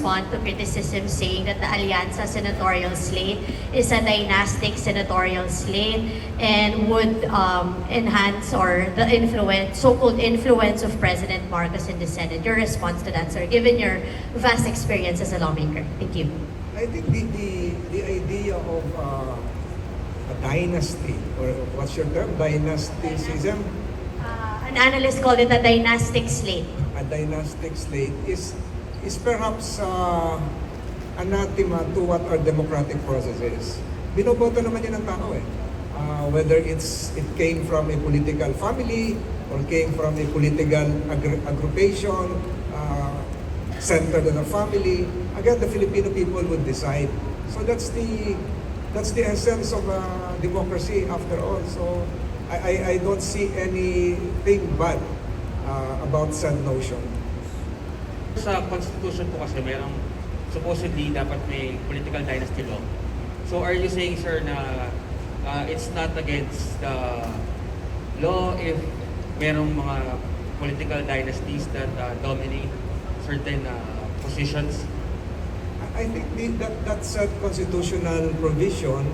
respond to criticism saying that the Alianza senatorial slate is a dynastic senatorial slate and would um, enhance or the influence, so-called influence of President Marcos in the Senate? Your response to that, sir, given your vast experience as a lawmaker. Thank you. I think the, the, the idea of uh, a dynasty, or what's your term? Dynasticism? Uh, an analyst called it a dynastic slate. A dynastic slate is is perhaps uh, anathema to what our democratic process is. Binoboto naman yan ng tao eh. Uh, whether it's it came from a political family or came from a political agr- aggregation uh, centered on a family, again the Filipino people would decide. So that's the that's the essence of uh, democracy after all. So I, I, I don't see anything bad uh, about said notion. Sa constitution po kasi merong supposedly dapat may political dynasty law. So are you saying sir na uh, it's not against the law if merong mga political dynasties that uh, dominate certain uh, positions? I think the, that that said constitutional provision,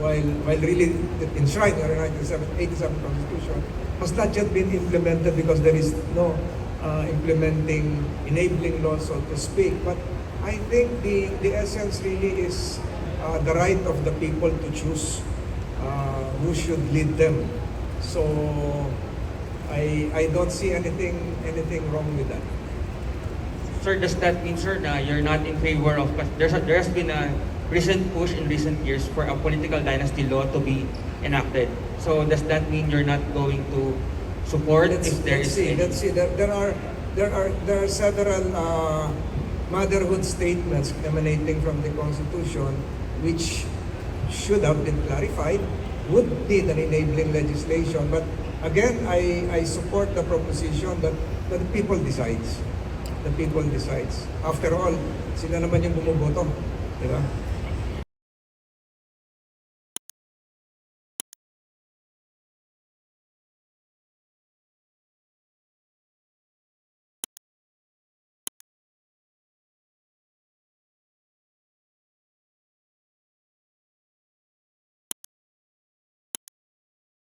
while while really enshrined in our 1987 Constitution, has not yet been implemented because there is no uh, implementing enabling law, so to speak. But I think the the essence really is uh, the right of the people to choose uh, who should lead them. So I I don't see anything anything wrong with that. Sir, does that mean sir na you're not in favor of there's a, there has been a recent push in recent years for a political dynasty law to be enacted. So does that mean you're not going to support let's, if there let's is see, any- let's see. There, there are there are there are several uh, motherhood statements emanating from the Constitution, which should have been clarified. Would need an enabling legislation, but again, I I support the proposition that that the people decides. The people decides. After all, sila naman yung bumuboto, di ba?